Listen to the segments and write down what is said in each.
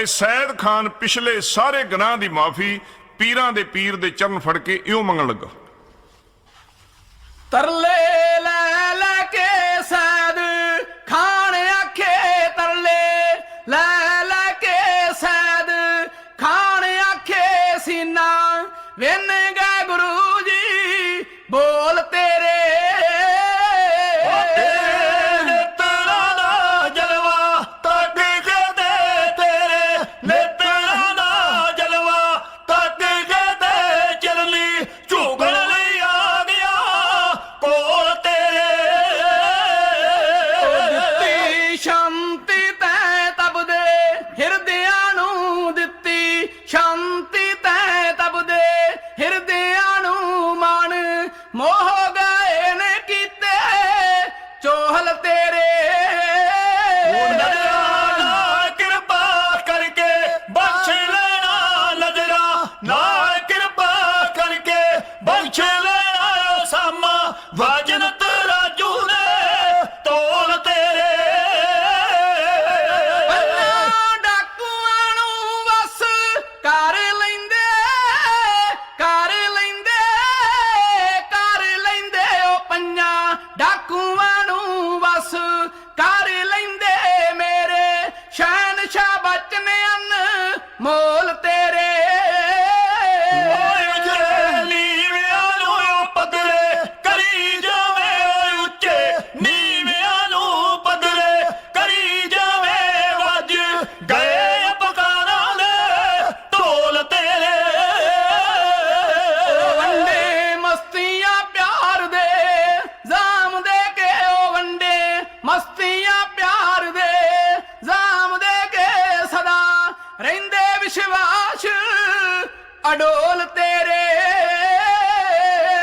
ਤੇ ਸੈਦ ਖਾਨ ਪਿਛਲੇ ਸਾਰੇ ਗੁਨਾਹ ਦੀ ਮਾਫੀ ਪੀਰਾਂ ਦੇ ਪੀਰ ਦੇ ਚਰਨ ਫੜ ਕੇ ਇਉਂ ਮੰਗਣ ਲੱਗਾ। ਤਰਲੇ ਲੈ ਲੈ ਕੇ ਸੈਦ ਖਾਨ ਆਖੇ ਤਰਲੇ, ਲੈ ਲੈ ਕੇ ਸੈਦ ਖਾਨ ਆਖੇ ਸੀਨਾ ਵੇਨਗਾ হালতের মৌল ਵਿਸ਼ਵਾਸ ਅਡੋਲ ਤੇਰੇ।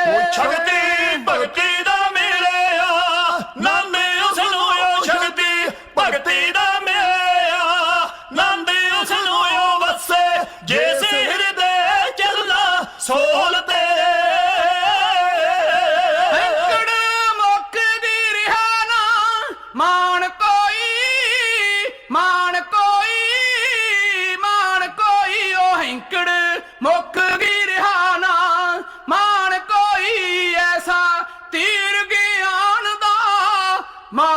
ਉਹ ਛਗਦੀ ਭਗਤੀ ਦਾ Mom.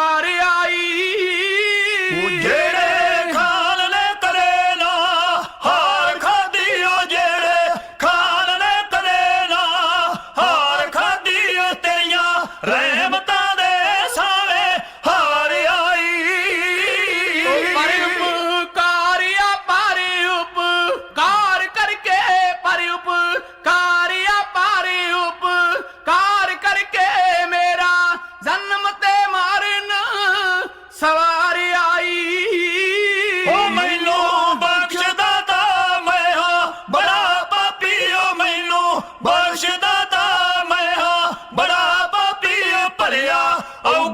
Oh,